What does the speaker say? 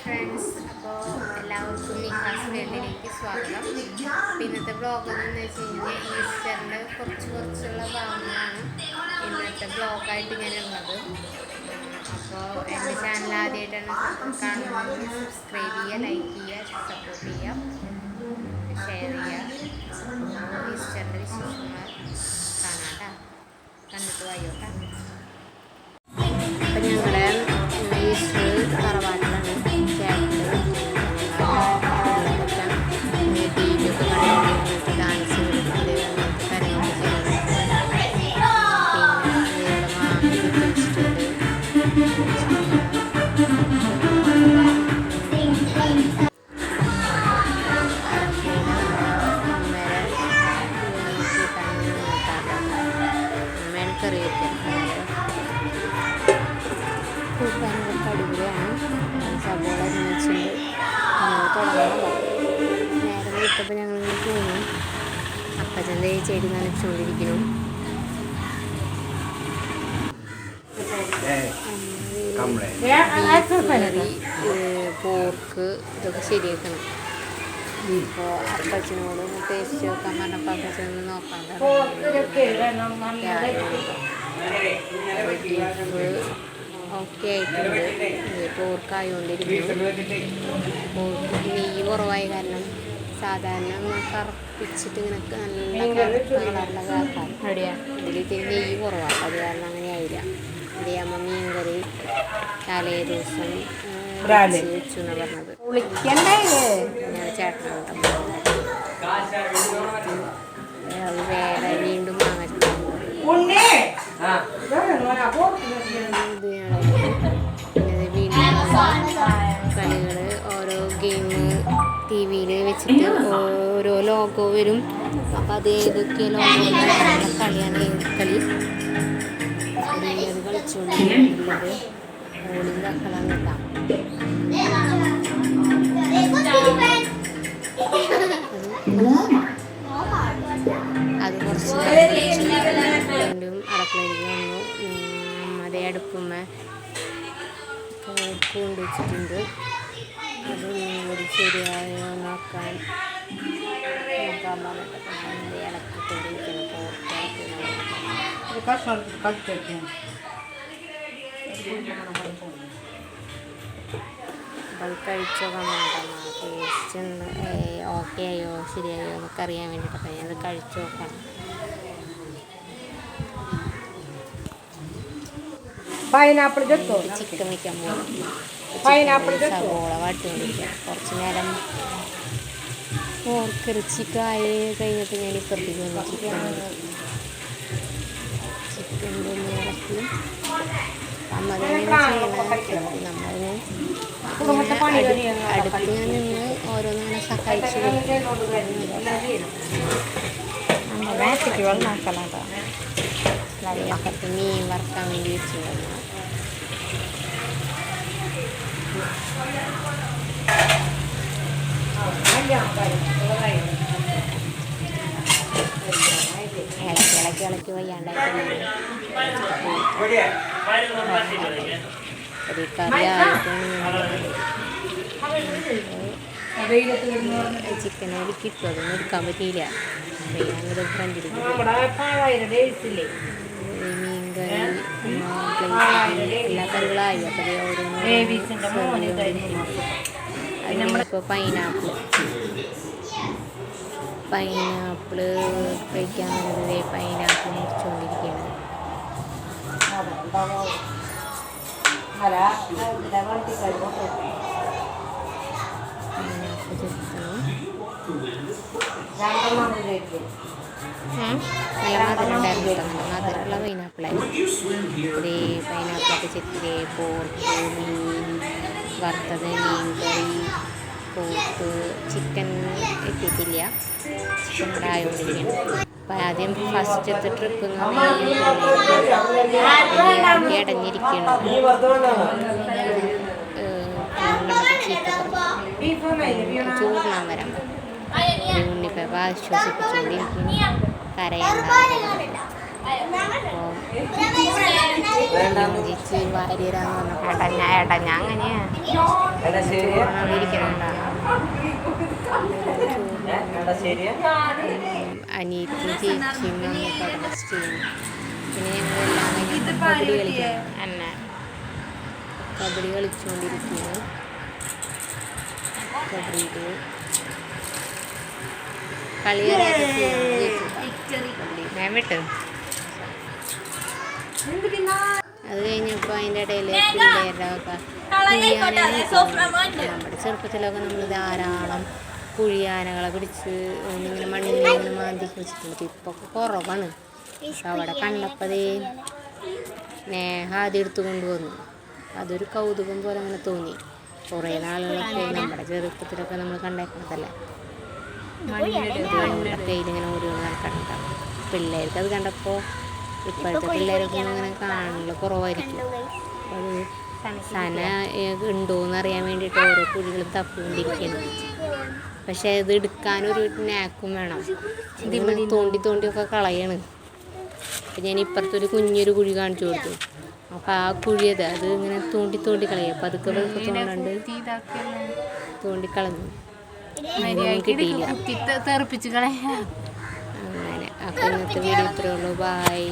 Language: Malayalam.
ഫ്രണ്ട്സ് അപ്പോൾ എല്ലാവർക്കും നിക്കാസ് വേൾഡിലേക്ക് സ്വാഗതം. അപ്പോൾ ഇന്നത്തെ ബ്ലോഗ് എന്ന് വെച്ച് കഴിഞ്ഞാൽ ഈസ്റ്ററിന്റെ കുറച്ച് കുറച്ചുള്ള ഭാഗങ്ങളാണ് ഇന്നത്തെ ബ്ലോഗായിട്ട് ഞാൻ ഉള്ളത്. അപ്പോൾ എന്റെ ചാനൽ ആദ്യമായിട്ടാണ് കാണുന്നത് സബ്സ്ക്രൈബ് ചെയ്യുക ലൈക്ക് ചെയ്യുക സപ്പോർട്ട് ചെയ്യുക ഷെയർ ചെയ്യുക. ഈസ്റ്ററിന്റെ വിശേഷങ്ങൾ കാണാട്ട കണ്ടിട്ട് വായോട്ടാ അപ്പം ഞങ്ങളുടെ ഈസ്റ്റർ അപ്പച്ചന്റെ ചെടി നനച്ചുകൊണ്ടിരിക്കുന്നു. പോർക്ക് ഇതൊക്കെ ശരിയാക്കണം. ഇപ്പോൾ അപ്പച്ചനോട് ടേസ്റ്റ് നോക്കാൻ പറഞ്ഞപ്പോൾ അപ്പച്ചനൊന്ന് നോക്കാൻ ഓക്കെ ആയിട്ടുണ്ട്. പോർക്കായോണ്ടിരിക്കുന്നു. പോർക്ക് നെയ്യ് കുറവായ കാരണം സാധാരണ നമ്മൾ കറപ്പിച്ചിട്ട് ഇങ്ങനെ നല്ല കളറിലൊക്കെ ആക്കാം ഇതിൽ ഇത്തിരി നെയ്യ് കുറവാണ് അത് കാരണം അങ്ങനെ ആയില്ല. അതെയാ മീൻ കറി തലേ ദിവസം വെച്ചു എന്നാണ് പറഞ്ഞത്. ഞാൻ ചേട്ടനോട്ടം വേറെ വീണ്ടും വാങ്ങിച്ചിട്ടുണ്ട് കളികൾ ഓരോ ഗെയിം ടി വിയിൽ വെച്ചിട്ട് ഓരോ ലോഗോ വരും. അപ്പോൾ അത് ഏതൊക്കെ ലോഗോ കളിയാണ് കളി. അത് കളിച്ചുകൊണ്ടിരിക്കുന്നത് ഓളിയും കളാണ് കേട്ടോ. അത് കുറച്ച് അടുക്കളയിലേക്ക് വന്നു. അതേ അടുപ്പുമ്മ. കൊണ്ടുവച്ചിട്ടുണ്ട് കൊണ്ട് വെച്ചിട്ടുണ്ട്. അത് കൂടി ശരിയായോ നോക്കാൻ പറഞ്ഞിട്ട് ടേസ്റ്റ് ഓക്കെ ആയോ ശരിയായോ എന്നൊക്കെ അറിയാൻ വേണ്ടിയിട്ടൊക്കെ ഞാനത് കഴിച്ചു നോക്കണം പൈനാപ്പിൾ ചിക്കൻ വയ്ക്കാൻ പോകും സവോള വാട്ടിക്കൊണ്ടിരിക്കുക കുറച്ച് നേരം പോർക്കിറച്ചിക്കായ കഴിഞ്ഞിട്ട് ഞാൻ ഇപ്പുറത്തേക്ക് വന്നു ചിക്കൻ ചിക്കന്റെ ഒന്ന് ചെയ്യണത് നമ്മളിങ്ങനെ പണി കഴിയുന്നു അടുത്ത് നിന്ന് ഓരോന്നിങ്ങനെ സഹായിച്ചു മേശയ്ക്ക് വെള്ളം ആക്കലാട്ടാ. വെള്ളക്കത്ത് മീൻ വറുക്കാൻ വേണ്ടി വെച്ചിട്ടുണ്ടായിരുന്നു ഇളക്കി ഇളക്കി വയ്യാണ്ടായിട്ട് ഒരു കറി കിട്ടും അതൊന്നും എടുക്കാൻ പറ്റിയില്ല ഫ്രണ്ടിലേക്ക് നമ്മുടെ എല്ലാ കറികളായി അപ്പോൾ ഓരോന്നും നമ്മളിപ്പോൾ പൈനാപ്പിൾ പൈനാപ്പിൾ കഴിക്കാൻ വേണ്ടത് പൈനാപ്പിൾ മുറിച്ചുകൊണ്ടിരിക്കുകയാണ് പൈനാപ്പിൾ ഉം. നല്ല മധുരം ഉണ്ടായിരുന്നു കേട്ടോ നല്ല മധുരമുള്ള പൈനാപ്പിളായിരുന്നു ഇത്തിരി പൈനാപ്പിളൊക്കെ ചെത്തിരി പോർക്ക് മീൻ വറുത്തത് മീൻ കറി പോർക്ക് ചിക്കൻ എത്തിയിട്ടില്ല ചിക്കൻ ഇവിടെ ആയോണ്ടിരിക്കണം അപ്പം ആദ്യം ഫസ്റ്റത്തെ ട്രിപ്പ് എന്ന് അടഞ്ഞിരിക്കണം ചൂർണാൻ വരാൻ പറഞ്ഞു ഉണ്ണിപ്പ ആശ്വസിപ്പിച്ചുകൊണ്ടിരിക്കുന്നു കരയണ്ട ജിച്ച് വാര്യരാന്ന് പറഞ്ഞപ്പോൾ അങ്ങനെയാ ഞാൻ അവിടെ ഇരിക്കുന്നുണ്ടാണ് എടാ ശരിയാ അനിയത്തി ചേച്ചിയും വന്നിട്ട് അവിടെ സ്റ്റേ ചെയ്യുന്നു പിന്നെ ഞങ്ങളെല്ലാം കബഡി കളിക്കുന്നു അന്ന കബഡി കളിച്ചുകൊണ്ടിരിക്കുന്നു കബഡിയിൽ കളി ഞാൻ വിട്ടു അത് കഴിഞ്ഞപ്പോൾ അതിന്റെ ഇടയിൽ നമ്മുടെ ചെറുപ്പത്തിലൊക്കെ നമ്മൾ ധാരാളം കുഴിയാനകളെ പിടിച്ച് ഇങ്ങനെ മണ്ണിൽ ഇങ്ങനെ മാന്തി വെച്ചിട്ടുണ്ട് ഇപ്പോൾ കുറവാണ്. അവിടെ കണ്ടപ്പതേ നേഹ എടുത്തു കൊണ്ടുവന്നു. അതൊരു കൗതുകം പോലെ അങ്ങനെ തോന്നി. കുറേ നാളുകളൊക്കെ നമ്മുടെ ചെറുപ്പത്തിലൊക്കെ നമ്മൾ കണ്ടേക്കണതല്ലേ കയ്യിലിങ്ങനെ നടക്കണ്ടാവും പിള്ളേർക്ക് അത് കണ്ടപ്പോൾ ഇപ്പോഴത്തെ പിള്ളേരൊക്കെ ഇങ്ങനെ കാണുന്നത് കുറവായിരിക്കും. സന ഉണ്ടോയെന്ന് അറിയാൻ വേണ്ടിയിട്ട് ഓരോ കുഴികളും തപ്പിക്കൊണ്ടിരിക്കുന്നു പക്ഷെ ഇത് എടുക്കാനൊരു നാക്കും വേണം. ഇതിങ്ങനെ തോണ്ടി തോണ്ടിയൊക്കെ കളയാണ്. അപ്പം ഞാൻ ഇപ്പുറത്തൊരു കുഞ്ഞൊരു കുഴി കാണിച്ചു കൊടുത്തു. അപ്പം ആ കുഴി അത് അത് ഇങ്ങനെ തോണ്ടി തോണ്ടി കളയും. അപ്പം അതൊക്കെ തോണ്ടി കളഞ്ഞു. തോണ്ടിക്കളഞ്ഞു ഒന്നും കിട്ടിയില്ല തെറിപ്പിച്ച് കളയാ. അങ്ങനെ. അപ്പോൾ ഇന്നത്തെ വീഡിയോ ഇത്രയുള്ളൂ ബൈ ബായ്